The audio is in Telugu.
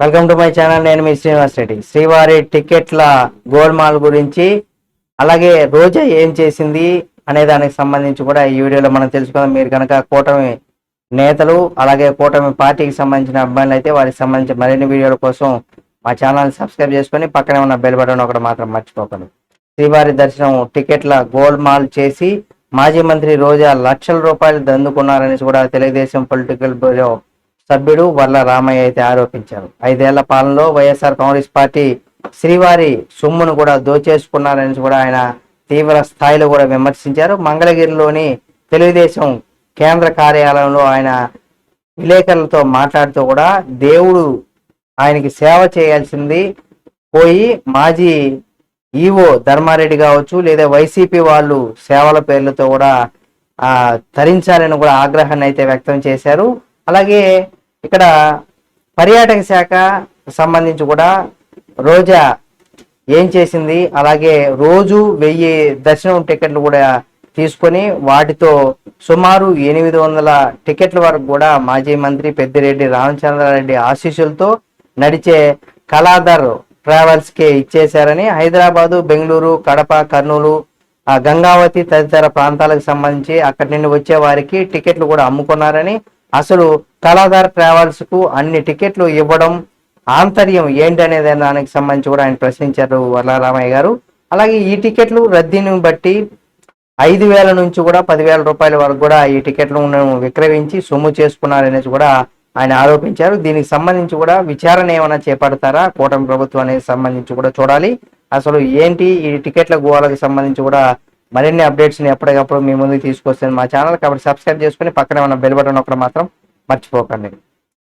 వెల్కమ్ టు మై ఛానల్ నేను మీ శ్రీనివాస్ రెడ్డి. శ్రీవారి టికెట్ల గోల్మాల్ గురించి అలాగే రోజా ఏం చేసింది అనే దానికి సంబంధించి కూడా ఈ వీడియోలో మనం తెలుసుకుందాం. మీరు కనుక కూటమి నేతలు అలాగే కూటమి పార్టీకి సంబంధించిన అబ్బాయిలు అయితే వారికి సంబంధించిన మరిన్ని వీడియోల కోసం మా ఛానల్ సబ్స్క్రైబ్ చేసుకొని పక్కనే ఉన్న బెల్ బటన్ ఒకటి మాత్రం మర్చిపోకండి. శ్రీవారి దర్శనం టికెట్ల గోల్మాల్ చేసి మాజీ మంత్రి రోజా లక్షల రూపాయలు దందుకున్నారని కూడా తెలుగుదేశం పొలిటికల్ బ్యూరో సభ్యుడు వర్ల రామయ్య అయితే ఆరోపించారు. ఐదేళ్ళ పాలనలో వైఎస్ఆర్ కాంగ్రెస్ పార్టీ శ్రీవారి సొమ్మును కూడా దోచేసుకున్నారని కూడా ఆయన తీవ్ర స్థాయిలో కూడా విమర్శించారు. మంగళగిరిలోని తెలుగుదేశం కేంద్ర కార్యాలయంలో ఆయన విలేకరులతో మాట్లాడుతూ కూడా దేవుడు ఆయనకి సేవ చేయాల్సింది పోయి మాజీ ఈవో ధర్మారెడ్డి కావచ్చు లేదా వైసీపీ వాళ్ళు సేవల పేర్లతో కూడా ఆ తరించాలని కూడా ఆగ్రహాన్ని అయితే వ్యక్తం చేశారు. అలాగే ఇక్కడ పర్యాటక శాఖ సంబంధించి కూడా రోజా ఏం చేసింది? అలాగే రోజు వెయ్యి దర్శనం టికెట్లు కూడా తీసుకొని వాటితో సుమారు ఎనిమిది వందల టికెట్ల వరకు కూడా మాజీ మంత్రి పెద్దిరెడ్డి రామచంద్రారెడ్డి ఆశీస్సులతో నడిచే కళాధర్ ట్రావెల్స్కి ఇచ్చేశారని హైదరాబాదు బెంగళూరు కడప కర్నూలు ఆ గంగావతి తదితర ప్రాంతాలకు సంబంధించి అక్కడి నుండి వచ్చే వారికి టికెట్లు కూడా అమ్ముకున్నారని అసలు కళాధార్ ట్రావెల్స్కు అన్ని టికెట్లు ఇవ్వడం ఆంతర్యం ఏంటి అనేది దానికి సంబంధించి కూడా ఆయన ప్రశ్నించారు వరలరామయ్య గారు. అలాగే ఈ టికెట్లు రద్దీని బట్టి ఐదు వేల నుంచి కూడా పదివేల రూపాయల వరకు కూడా ఈ టికెట్లను విక్రయించి సొమ్ము చేసుకున్నారనేసి కూడా ఆయన ఆరోపించారు. దీనికి సంబంధించి కూడా విచారణ ఏమైనా చేపడతారా? కూటమి ప్రభుత్వానికి సంబంధించి కూడా చూడాలి. అసలు ఏంటి ఈ టికెట్ల గోవాలకు సంబంధించి కూడా మరిన్ని అప్డేట్స్ని ఎప్పటికప్పుడు మీ ముందుకు తీసుకొస్తుంది మా ఛానల్ కాబట్టి సబ్స్క్రైబ్ చేసుకుని పక్కనే ఉన్న బెల్ బటన్ ఒకటి మాత్రం మర్చిపోకండి.